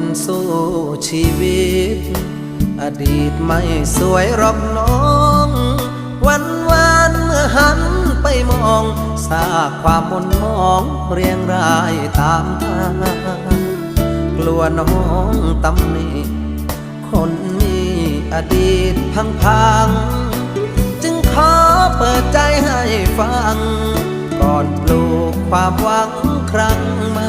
นสู้ชีวิต อดีตไม่สวยหรอกน้อง วันวานเมื่อหันไปมองซาความมนมองเรียงรายตามทางกลัวน้องตำหนิคนมีอดีตพังพังๆจึงขอเปิดใจให้ฟัง ก่อนปลูกความหวังครั้งใหม่